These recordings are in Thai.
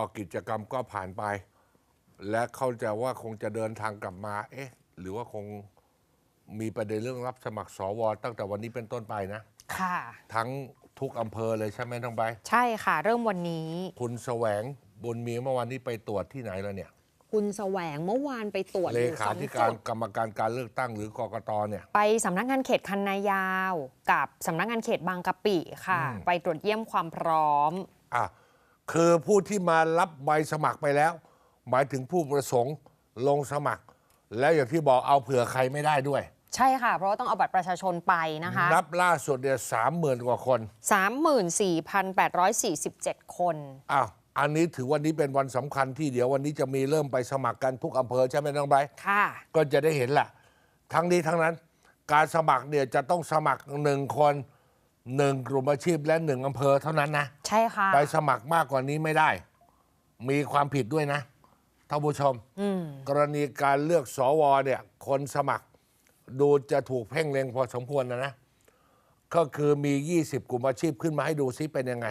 ก็กิจกรรมก็ผ่านไป และเข้าใจว่าคงจะเดินทางกลับมา เอ๊ะ หรือว่าคงมีประเด็นเรื่องรับสมัครสวตั้งแต่วันนี้เป็นต้นไปนะ ค่ะ ทั้งทุกอำเภอเลยใช่ไหมน้องใบร์ทใช่ค่ะ เริ่มวันนี้ คุณแสวงบุญมีเมื่อวันนี้ไปตรวจที่ไหนแล้วเนี่ย คุณแสวงเมื่อวานไปตรวจเลอยู่ขาสองธิจุการด กรรมการการเลือกตั้งหรือกกตเนี่ย ไปสำนักงานเขตคันนายาว กับสำนักงานเขตบางกะปิค่ะ อืม ไปตรวจเยี่ยมความพร้อม อะ คือผู้ที่มารับใบสมัครไปแล้ว หมายถึงผู้ประสงค์ลงสมัคร แล้วอย่างที่บอกเอาเผื่อใครไม่ได้ด้วย ใช่ค่ะ เพราะว่าต้องเอาบัตรประชาชนไปนะคะนับล่าสุดเนี่ยสามหมื่นกว่าคน 34,847 คน อ้าว อันนี้ถือวันนี้เป็นวันสำคัญที่เดี๋ยววันนี้จะมีเริ่มไปสมัครกันทุกอำเภอใช่ไหมน้องไบร์ทค่ะ ก็จะได้เห็นแหละ ทั้งนี้ทั้งนั้น การสมัครเนี่ยจะต้องสมัครหนึ่งคน หนึ่งกลุ่มอาชีพและหนึ่งอำเภอเท่านั้นนะ ใช่ค่ะ ไปสมัครมากกว่านี้ไม่ได้ มีความผิดด้วยนะท่านผู้ชมอืมกรณีการเลือกสวเนี่ย คนสมัครดูจะถูกเพ่งเล็งพอสมควรนะนะ ก็คือมี 20 กลุ่มอาชีพขึ้นมาให้ดูซิเป็นยังไง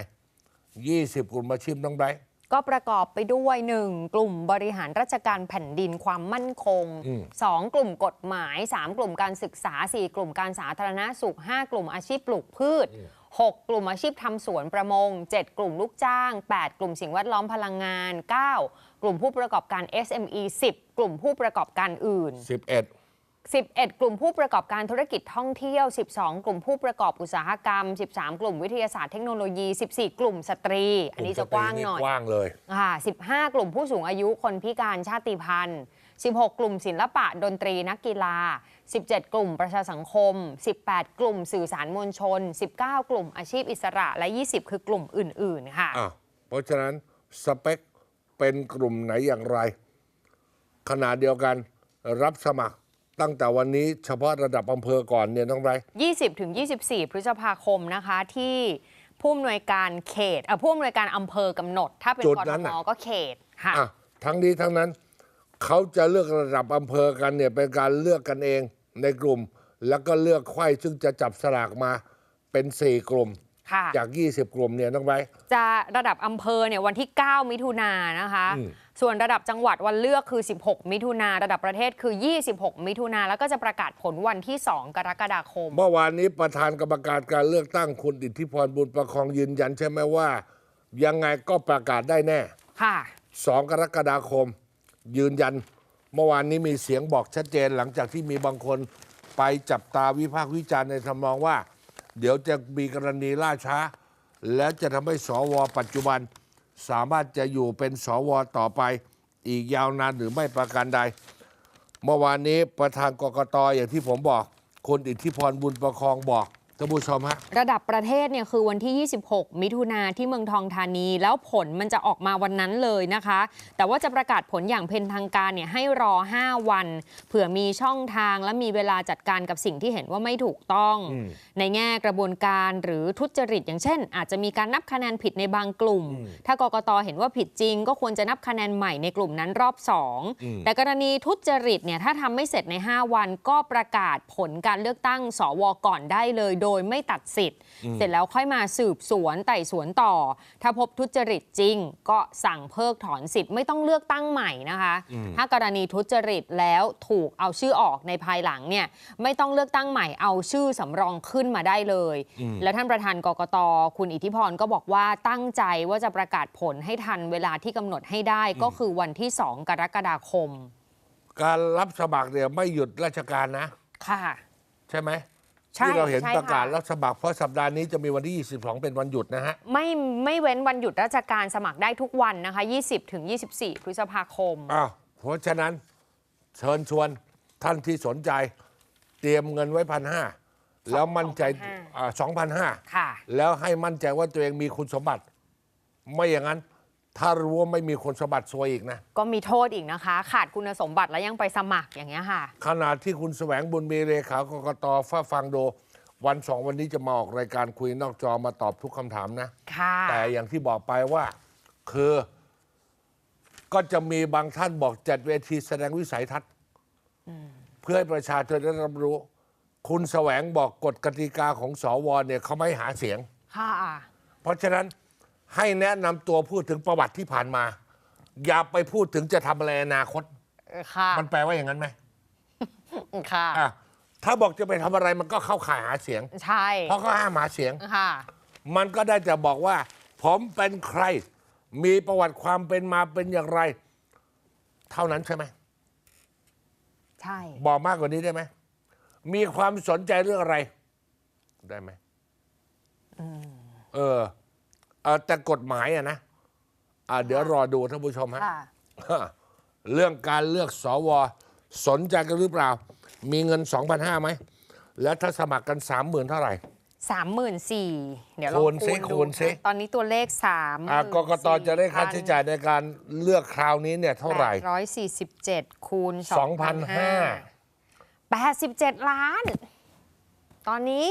20 กลุ่มอาชีพน้องไบรท์ ก็ประกอบไปด้วย 1. กลุ่มบริหารราชการแผ่นดินความมั่นคงอืม 2. กลุ่มกฎหมาย 3 กลุ่มการศึกษา 4 กลุ่มการสาธารณสุข 5 กลุ่มอาชีพปลูกพืช 6 กลุ่มอาชีพทำสวนประมง 7 กลุ่มลูกจ้าง 8 กลุ่มสิ่งแวดล้อมพลังงาน 9 กลุ่มผู้ประกอบการ SME 10 กลุ่มผู้ประกอบการอื่น 11 11 กลุ่มผู้ประกอบการธุรกิจท่องเที่ยว 12 กลุ่มผู้ประกอบอุตสาหกรรม 13 กลุ่มวิทยาศาสตร์เทคโนโลยี 14 กลุ่มสตรี อันนี้จะกว้างหน่อยกว้างเลยค่ะ15 กลุ่มผู้สูงอายุคนพิการชาติพันธุ์ 16 กลุ่มศิลปะดนตรีนักกีฬา 17 กลุ่มประชาสังคม 18 กลุ่มสื่อสารมวลชน 19 กลุ่มอาชีพอิสระและ 20 คือกลุ่มอื่น ๆ ค่ะอะเพราะฉะนั้นสเปคเป็นกลุ่มไหนอย่างไรขณะเดียวกันรับสมัคร ตั้งแต่วันนี้เฉพาะระดับอำเภอก่อนเนี่ยน้องไบรท์20ถึง24 พฤษภาคมนะคะที่ผู้อำนวยการเขตเอ่อผู้อำนวยการอำเภอกำหนด ถ้าเป็นจุดกนั้ทนมน่ะ ก็เขตค่ะ อะทั้งนี้ทั้งนั้นเขาจะเลือกระดับอำเภอกันเนี่ยเป็นการเลือกกันเองในกลุ่ม แล้วก็เลือกไขว้ซึ่งจะจับสลากมาเป็น 4 กลุ่ม ค่ะ จาก 20 กลุ่มเนี่ยน้องไบรท์จะระดับอำเภอเนี่ยวันที่ 9 มิถุนายนนะคะ อืม ส่วนระดับจังหวัดวันเลือกคือ 16 มิถุนาระดับประเทศคือ 26 มิถุนาแล้วก็จะประกาศผลวันที่ 2 กรกฎาคม เมื่อวานนี้ประธานกรรมการการเลือกตั้งคุณอิทธิพรบุญประคองยืนยันใช่ไหมว่า ยังไงก็ประกาศได้แน่ ค่ะ 2 กรกฎาคม ยืนยัน เมื่อวานนี้มีเสียงบอกชัดเจนหลังจากที่มีบางคนไปจับตาวิพากษ์วิจารณ์ในทำนองว่า เดี๋ยวจะมีกรณีล่าช้า และจะทำให้สวปัจจุบัน สามารถจะอยู่เป็นสวต่อไป อีกยาวนานหรือไม่ประการใด เมื่อวานนี้ประธานกกตอย่างที่ผมบอก คนอิทธิพรบุญประคองบอก ท่านผู้ชมฮะระดับประเทศเนี่ยคือวันที่ 26 มิถุนาที่เมืองทองธานี แล้วผลมันจะออกมาวันนั้นเลยนะคะ แต่ว่าจะประกาศผลอย่างเป็นทางการเนี่ยให้รอ 5 วัน เผื่อมีช่องทางและมีเวลาจัดการกับสิ่งที่เห็นว่าไม่ถูกต้องอืมในแง่กระบวนการหรือทุจริต อย่างเช่น อาจจะมีการนับคะแนนผิดในบางกลุ่ม ถ้ากกตเห็นว่าผิดจริง ก็ควรจะนับคะแนนใหม่ในกลุ่มนั้นรอบอืม2แต่กรณีทุจริตเนี่ยถ้าทำไม่เสร็จใน 5 วัน ก็ประกาศผลการเลือกตั้งสวก่อนได้เลยโดยไม่ตัดสิทธิ์ เสร็จแล้วค่อยมาสืบสวนไต่สวนต่อ ถ้าพบทุจริตจริง ก็สั่งเพิกถอนสิทธิ์ไม่ต้องเลือกตั้งใหม่นะคะ ถ้ากรณีทุจริตแล้วถูกเอาชื่อออกในภายหลังเนี่ยไม่ต้องเลือกตั้งใหม่เอาชื่อสำรองขึ้นมาได้เลย แล้วท่านประธานกกตคุณอิทธิพรก็บอกว่าตั้งใจว่าจะประกาศผลให้ทันเวลาที่กำหนดให้ได้ก็คือวันที่ 2 กรกฎาคม การรับสมัครเนี่ยไม่หยุดราชการนะ ค่ะ ใช่ไหมใช่ ที่เราเห็นใช่ประกาศค่ะรับสมัครเพราะสัปดาห์นี้จะมีวันที่ 22 เป็นวันหยุดนะฮะ ไม่ไม่เว้นวันหยุดราชการสมัครได้ทุกวันนะคะ 20 ถึง 24 พฤษภาคมอ้าวเพราะฉะนั้นเชิญชวนท่านที่สนใจเตรียมเงินไว้พันห้าแล้วมั่นใจสองพันห้าค่ะแล้วให้มั่นใจว่าตัวเองมีคุณสมบัติ ไม่อย่างนั้น ถ้ารู้ว่าไม่มีคุณสมบัติซวยอีกนะ ก็มีโทษอีกนะคะ ขาดคุณสมบัติแล้วยังไปสมัครอย่างเงี้ยค่ะ ขณะที่คุณแสวงบุญมีเลขากกตฟ้าฟังดูวันสองวันนี้จะมาออกรายการคุยนอกจอมาตอบทุกคำถามนะ ค่ะ แต่อย่างที่บอกไปว่า คือ ก็จะมีบางท่านบอกจัดเวทีแสดงวิสัยทัศน์เพื่อให้ประชาชนได้รับรู้ คุณแสวงบอกกฎกติกาของสวเนี่ยเขาไม่หาเสียง ค่ะ เพราะฉะนั้น ให้แนะนำตัวพูดถึงประวัติที่ผ่านมา อย่าไปพูดถึงจะทำอะไรในอนาคต ค่ะ มันแปลว่าอย่างนั้นไหมค่ะ อะถ้าบอกจะไปทำอะไรมันก็เข้าข่ายหาเสียง ใช่ เพราะเขาห้ามหาเสียง ค่ะ มันก็ได้จะบอกว่า ผมเป็นใคร มีประวัติความเป็นมาเป็นอย่างไร เท่านั้นใช่ไหม ใช่ บอกมากกว่านี้ได้ไหม มีความสนใจเรื่องอะไร ได้ไหมเออ เออแต่กฎหมายอะนะอะเดี๋ยวรอดูท่านผู้ชมฮะ ค่ะ เรื่องการเลือกสว สนใจกันหรือเปล่า มีเงิน 2,500ไหม แล้วถ้าสมัครกัน 30,000 เท่าไหร่ สามหมื่นสี่เดี๋ยวเราคูณสิดูคูณสิ ตอนนี้ตัวเลขสามอะกกตจะได้ค่าใช้จ่ายในการเลือกคราวนี้เนี่ยเท่าไหร่ ร้อยสี่สิบเจ็ดคูณสองพันห้า2,500 แปดสิบเจ็ดล้าน ตอนนี้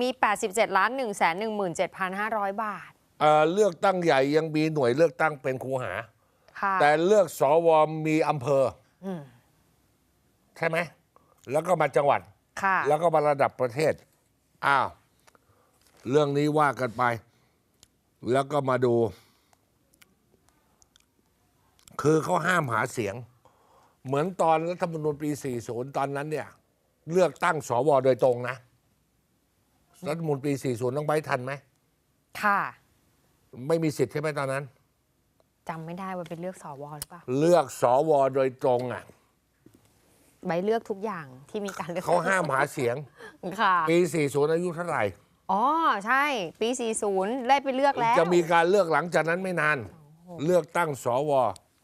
มีแปดสิบเจ็ดล้านหนึ่งแสนหนึ่งหมื่นเจ็ดพันห้าร้อยบาทเอ่อเลือกตั้งใหญ่ยังมีหน่วยเลือกตั้งเป็นคูหา ค่ะ แต่เลือกสวมีอำเภออใช่ไหม แล้วก็มาจังหวัด ค่ะแล้วก็มาระดับประเทศ อ้าว เรื่องนี้ว่ากันไป แล้วก็มาดู คือเขาห้ามหาเสียง เหมือนตอนรัฐธรรมนูญปี 40 ตอนนั้นเนี่ย เลือกตั้งสวโดยตรงนะ รัฐธรรมนูญปี 40 ต้องไปทันไหม ค่ะ ไม่มีสิทธิ์ใช่ไหมตอนนั้น จำไม่ได้ว่าเป็นเลือกสวหรือเปล่าเลือกสวโดยตรงอะใบเลือกทุกอย่างที่มีการเลือกเขาห้ามหาเสียง ค่ะ ปี 40 อายุเท่าไหร่ อ๋อ ใช่ ปี 40 ได้ไปเลือกแล้ว จะมีการเลือกหลังจากนั้นไม่นาน เลือกตั้งสว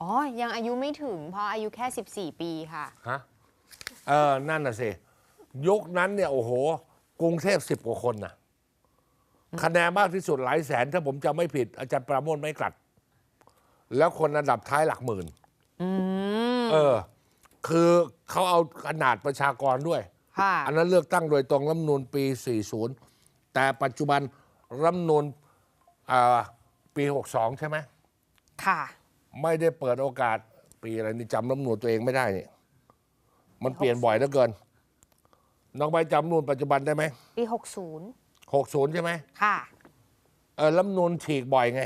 อ๋อ ยังอายุไม่ถึง เพราะอายุแค่ 14 ปีค่ะ ฮะเออนั่นน่ะสิยุคนั้นเนี่ย โอ้โห กรุงเทพสิบกว่าคนนะ คะแนนมากที่สุดหลายแสนถ้าผมจำไม่ผิด อาจารย์ปราโมทไม่กลัด แล้วคนอันดับท้ายหลักหมื่นอืมเออ คือเขาเอาขนาดประชากรด้วยค่ะอันนั้นเลือกตั้งโดยตรงรัฐธรรมนูลปี 40 แต่ปัจจุบันรัฐธรรมนูลอ่าปี 62 ใช่ไหมค่ะ ไม่ได้เปิดโอกาสปีอะไรนี่จำรัฐธรรมนูลตัวเองไม่ได้นี่มันเปลี่ยนบ่อยเหลือเกิน น้องใบจำรัฐธรรมนูลปัจจุบันได้ไหมปี 60 60ใช่ไหมค่ะ เออรัฐธรรมนูลฉีกบ่อยไง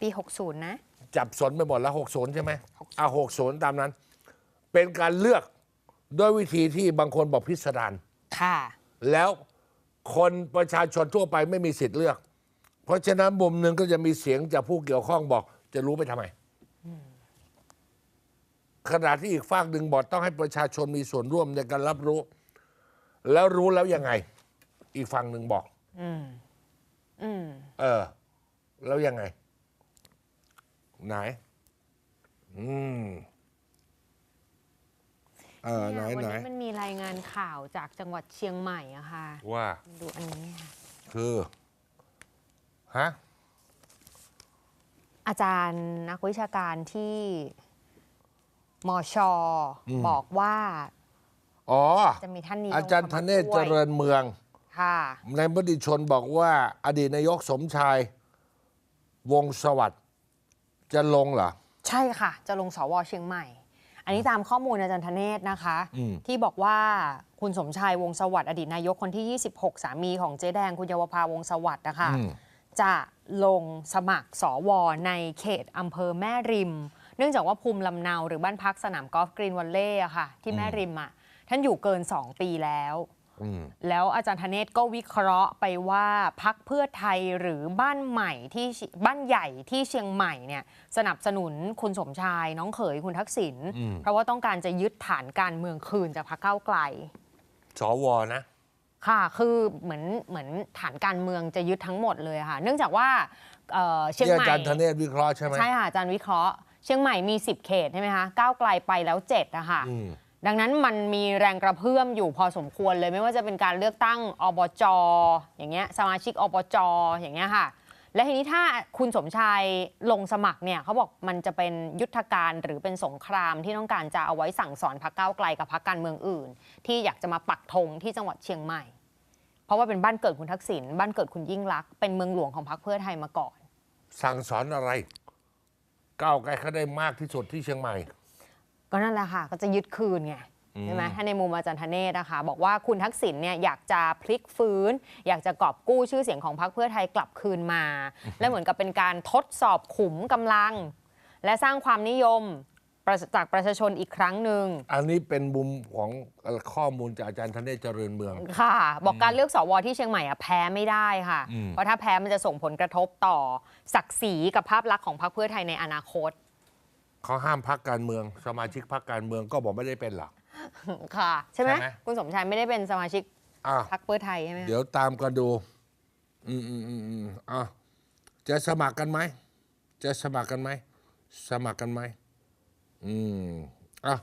ปี 60 นะ จับสนไปหมดแล้ว 60 ใช่ไหมอะ60 ตามนั้น เป็นการเลือกด้วยวิธีที่บางคนบอกพิสดาร ค่ะ แล้วคนประชาชนทั่วไปไม่มีสิทธิ์เลือก เพราะฉะนั้นมุมหนึ่งก็จะมีเสียงจากผู้เกี่ยวข้องบอก จะรู้ไปทำไม ขณะที่อีกฝากหนึ่งบอกต้องให้ประชาชนมีส่วนร่วมในการรับรู้ แล้วรู้แล้วยังไง อีกฝั่งหนึ่งบอก อืม อืม เออ แล้วยังไง ไหน อืม เออไหนวัไหนนี้มันมีรายงานข่าวจากจังหวัดเชียงใหม่อะค่ะ ว่า ดูอันนี้ค่ะ คือ ฮะ อาจารย์นักวิชาการที่มอชออืมบอกว่า อ๋อ จะมีท่านนี้อาจารย์ลงธสมัคเนศด้เจวยริญเมือง ค่ะในมติชนบอกว่า อดีตนายกสมชาย วงศ์สวัสดิ์จะลงเหรอ ใช่ค่ะ จะลงสวเชียงใหม่ อันนี้ตามข้อมูลอาจารย์ธเนศนะคะ อืม ที่บอกว่าคุณสมชายวงศ์สวัสดิ์อดีตนายกคนที่ 26 สามีของเจ๊แดงคุณเยาวภาวงศ์สวัสดิ์นะคะ อืม จะลงสมัครสวในเขตอำเภอแม่ริม เนื่องจากว่าภูมิลำเนาหรือบ้านพักสนามกอล์ฟกรีนวัลเล่อะค่ะ ที่แม่ริมอะท่านอยู่เกิน 2 ปีแล้วอืม แล้วอาจารย์ธเนศก็วิเคราะห์ไปว่าพักเพื่อไทยหรือบ้านใหม่ที่เชีบ้านใหญ่ที่เชียงใหม่เนี่ยสนับสนุนคุณสมชายน้องเขยคุณทักษิณอืมเพราะว่าต้องการจะยึดฐานการเมืองคืนจากพรรคก้าวไกลสวนะค่ะ คือเหมือนเหมือนฐานการเมืองจะยึดทั้งหมดเลยค่ะ เนื่องจากว่าเอ่อเชียงที่ใหอาม่จารย์ธเนศวิเคราะห์ใช่ไหมใช่ค่ะอาจารย์วิเคราะห์ เชียงใหม่มี 10 เขตใช่ไหมคะก้าวไกลไปแล้ว7นะคะอืม ดังนั้นมันมีแรงกระเพื่อมอยู่พอสมควรเลยไม่ว่าจะเป็นการเลือกตั้งอบจอย่างเงี้ยสมาชิกอบจอย่างเงี้ยค่ะ และทีนี้ถ้าคุณสมชายลงสมัครเนี่ยเขาบอกมันจะเป็นยุทธการหรือเป็นสงครามที่ต้องการจะเอาไว้สั่งสอนพรรคก้าวไกลกับพรรคการเมืองอื่น ที่อยากจะมาปักธงที่จังหวัดเชียงใหม่ เพราะว่าเป็นบ้านเกิดคุณทักษิณบ้านเกิดคุณยิ่งรักษณ์เป็นเมืองหลวงของพรรคเพื่อไทยมาก่อน สั่งสอนอะไร ก้าวไกลเขาได้มากที่สุดที่เชียงใหม่ ก็นั่นแหละค่ะ ก็จะยึดคืนไงใช่ไหมถ้าในมุมอาจารย์ธเนศนะคะ บอกว่าคุณทักษิณเนี่ยอยากจะพลิกฟื้น อยากจะกอบกู้ชื่อเสียงของพรรคเพื่อไทยกลับคืนมา และเหมือนกับเป็นการทดสอบขุมกำลัง และสร้างความนิยมประจากประชาชนอีกครั้งหนึ่ง อันนี้เป็นมุมของข้อมูลจากอาจารย์ธเนศเจริญเมือง ค่ะ บอกการเลือกสวที่เชียงใหม่อะแพ้ไม่ได้ค่ะอืมเพราะถ้าแพ้มันจะส่งผลกระทบต่อศักดิ์ศรีกับภาพลักษณ์ของพรรคเพื่อไทยในอนาคต เขาห้ามพักการเมือง สมาชิกพักการเมืองก็บอกไม่ได้เป็นหรอกค่ะ ใช่ไหมใช่ไหม คุณสมชายไม่ได้เป็นสมาชิกอะ พรรคเพื่อไทยใช่ไหมคะเดี๋ยวตามกันดู อืมอืมอืมอืมอะจะสมัครกันไหม จะสมัครกันไหม สมัครกันไหม อืมอะ